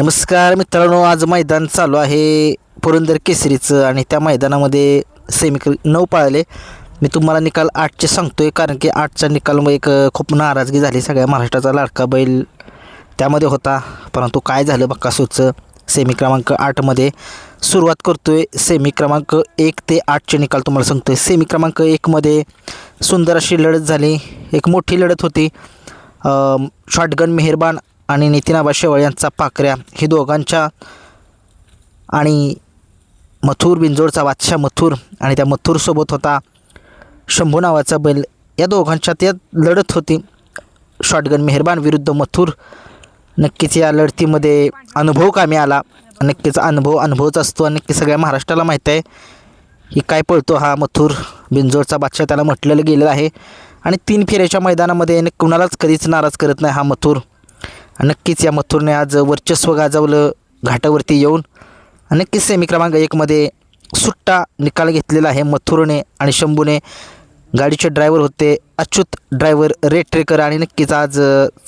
नमस्कार मित्रांनो आज मैदान चालू आहे पुरंदर केसरीचं आणि त्या मैदानामध्ये सेमी नऊ पाळले. मी तुम्हाला निकाल आठचे सांगतो आहे कारण की आठचा निकाल मग एक खूप नाराजगी झाली. सगळ्या महाराष्ट्राचा लाडका बैल त्यामध्ये होता. परंतु काय झालं बक्कासूरचं सेमी क्रमांक आठमध्ये सुरुवात करतो आहे सेमी क्रमांक एक ते आठचे निकाल तुम्हाला सांगतो आहे सेमी क्रमांक एकमध्ये सुंदर अशी लढत झाली. एक मोठी लढत होती. शॉटगन मेहरबान आणि नितीन आबा शेवळ यांचा पाकऱ्या. हे दोघांच्या आणि मथुर बिंजोडचा बादशाह मथुर आणि त्या मथुरसोबत होता. शंभू नावाचा बैल. या दोघांच्या त्यात लढत होती. शॉटगन मेहरबान विरुद्ध मथुर. नक्कीच या लढतीमध्ये अनुभव कामी आला. नक्कीच अनुभव अनुभवच असतो. आणि नक्की सगळ्या महाराष्ट्राला माहीत आहे. की काय पळतो हा मथुर बिंजोडचा बादशाह त्याला म्हटलेलं गेलेलं आहे. आणि तीन फेऱ्याच्या मैदानामध्ये न- कुणालाच कधीच नाराज करत नाही हा मथुर. नक्कीच या मथुरने आज वर्चस्व गाजवलं घाटावरती येऊन नक्कीच सेमी क्रमांक एकमध्ये सुट्टा निकाल घेतलेला आहे मथुरने आणि शंभूने. गाडीचे ड्रायव्हर होते अच्युत ड्रायव्हर रेड ट्रेकर आणि नक्कीच आज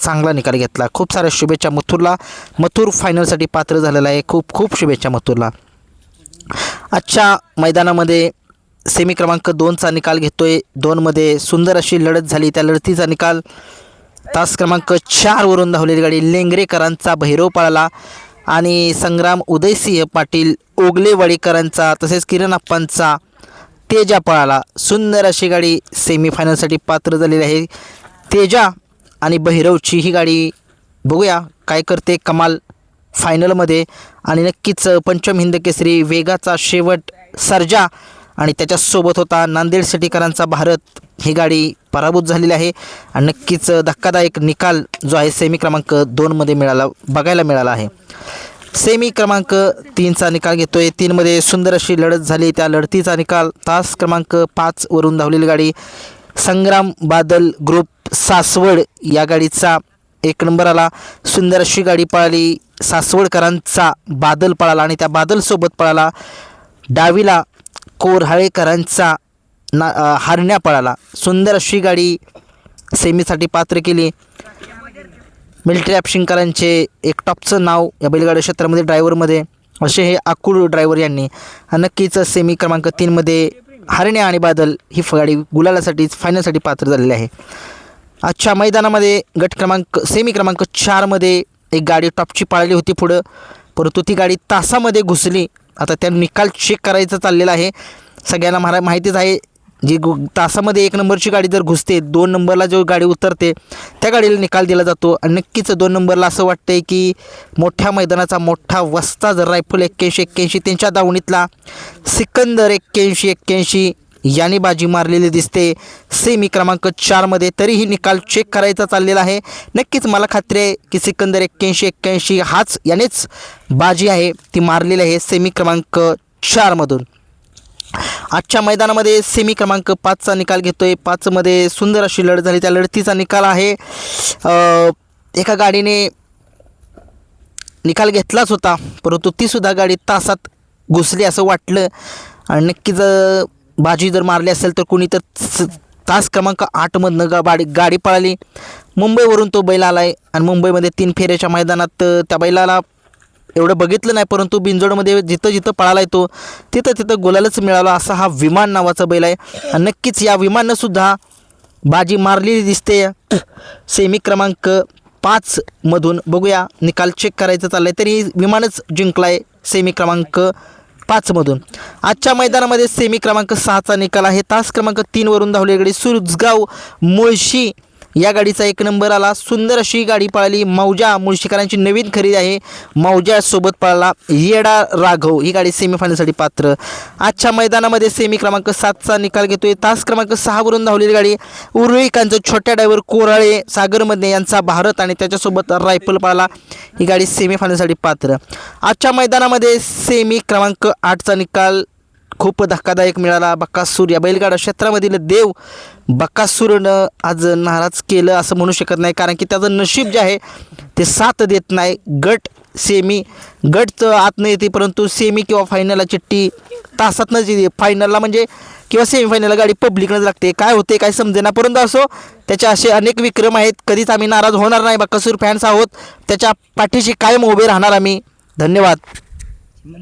चांगला निकाल घेतला. खूप साऱ्या शुभेच्छा मथुरला. मथुर फायनलसाठी पात्र झालेला आहे. खूप खूप शुभेच्छा मथुरला. आजच्या मैदानामध्ये सेमी क्रमांक दोनचा निकाल घेतोय. दोनमध्ये सुंदर अशी लढत झाली. त्या लढतीचा निकाल तास क्रमांक चारवरून धावलेली गाडी लेंगरेकरांचा भैरव पळाला आणि संग्राम उदयसिंह पाटील ओगलेवाडीकरांचा तसेच किरण अप्पांचा तेजा पळाला. सुंदर अशी गाडी सेमीफायनलसाठी पात्र झालेली आहे. तेजा आणि भैरवची ही गाडी बघूया काय करते कमाल फायनलमध्ये आणि नक्कीच पंचम हिंद केसरी वेगाचा शेवट सर्जा आणि त्याच्यासोबत होता नांदेड सिटीकरांचा भारत. ही गाडी पराभूत झालेली आहे. आणि नक्कीच धक्कादायक निकाल जो आहे सेमी क्रमांक दोनमध्ये मिळाला बघायला मिळाला आहे. सेमी क्रमांक तीनचा निकाल घेतोय. तीनमध्ये सुंदर अशी लढत झाली. त्या लढतीचा निकाल तास क्रमांक पाचवरून धावलेली गाडी संग्राम बादल ग्रुप सासवड या गाडीचा एक नंबर आला. सुंदर अशी गाडी पळाली. सासवडकरांचा बादल पळाला आणि त्या बादलसोबत पळाला डावीला कोरहाळेकरांचा ना हारण्या हरण्या पळाला. सुंदर अशी गाडी सेमीसाठी पात्र केली. मिल्ट्री ॲप्शिंकरांचे एक टॉपचं नाव या बैलगाडी क्षेत्रामध्ये ड्रायव्हरमध्ये. असे हे आकुळ ड्रायव्हर यांनी नक्कीच सेमी क्रमांक तीनमध्ये हरण्या आणि बादल ही फ- गाडी गुलालासाठी फायनलसाठी पात्र झालेली आहे. आजच्या मैदानामध्ये गट क्रमांक सेमी क्रमांक चारमध्ये एक गाडी टॉपची पाळली होती पुढं. परंतु ती गाडी तासामध्ये घुसली. आता त्या निकाल चेक करायचं चाललेला आहे. सगळ्यांना महारा माहितीच आहे जी गु तासामध्ये एक नंबरची गाडी जर घुसते दोन नंबरला जो गाडी उतरते त्या गाडीला निकाल दिला जातो. आणि नक्कीच दोन नंबरला असं वाटतंय की मोठ्या मैदानाचा मोठा वस्ता जर रायफल एक्क्याऐंशी एक्क्याऐंशी त्यांच्या दावणीतला सिकंदर एक्क्याऐंशी एक्क्याऐंशी याने बाजी मारलेली दिसते. सेमी क्रमांक चारमध्ये तरीही निकाल चेक करायचा चाललेला आहे. नक्कीच मला खात्री आहे की सिकंदर एक्क्याऐंशी एक्क्याऐंशी हाच यानेच बाजी आहे. ती मारलेली आहे सेमी क्रमांक चारमधून आजच्या मैदानामध्ये सेमी क्रमांक पाचचा निकाल घेतोय. पाचमध्ये सुंदर अशी लढत झाली. त्या लढतीचा निकाल आहे. एका गाडीने निकाल घेतलाच होता. परंतु तीसुद्धा गाडी तासात घुसली असं वाटलं. आणि नक्कीच जर बाजी जर मारली असेल तर कुणी तर तास क्रमांक आठमधनं गा बाडी गाडी पळाली. मुंबईवरून तो बैल आला आहे आणि मुंबईमध्ये तीन फेऱ्याच्या मैदानात त्या बैलाला एवढं बघितलं नाही परंतु बिंजोडमध्ये जिथं जिथं पळाला येतो तिथं तिथं गोलालाच मिळाला असा हा विमान नावाचा बैल आहे. नक्कीच या विमानंसुद्धा बाजी मारलेली दिसते. सेमी क्रमांक पाचमधून बघूया निकाल चेक करायचं चाललं आहे तरी विमानच जिंकला आहे सेमी क्रमांक पाचमधून आजच्या मैदानामध्ये सेमी क्रमांक सहाचा निकाल आहे. तास क्रमांक तीनवरून धावलेकडे सुरजगाव मुळशी या गाडीचा एक नंबर आला. सुंदर अशी गाडी पळाली. मौजा मुळशीकरांची नवीन खरेदी आहे. मौजा सोबत पळाला येडा राघव. ही गाडी सेमीफायनलसाठी पात्र. आजच्या मैदानामध्ये सेमी क्रमांक सातचा निकाल घेतोय. तास क्रमांक सहावरून धावलेली गाडी. उर्वेकांचं छोट्या डायव्हर कोराळे सागरमध्ये यांचा भारत आणि त्याच्यासोबत रायफल पळाला. ही गाडी सेमीफायनलसाठी पात्र. आजच्या मैदानामध्ये सेमी क्रमांक आठचा निकाल खूप धक्कादायक मिळाला. बक्कासूर या बैलगाडा क्षेत्रामधील देव बक्कासूरनं आज नाराज केलं असं म्हणू शकत नाही. कारण की त्याचं नशीब जे आहे ते साथ देत नाही. गट सेमी गट आत आतनं येते परंतु सेमी किंवा फायनलला चिठ्ठी तासातनंच येते फायनलला म्हणजे किंवा सेमीफायनलला गाडी पब्लिकनंच लागते. काय होते काय समजेना. परंतु असो त्याचे असे अनेक विक्रम आहेत. कधीच आम्ही नाराज होणार नाही. बक्कासूर फॅन्स आहोत. त्याच्या पाठीशी कायम उभे राहणार आम्ही. धन्यवाद.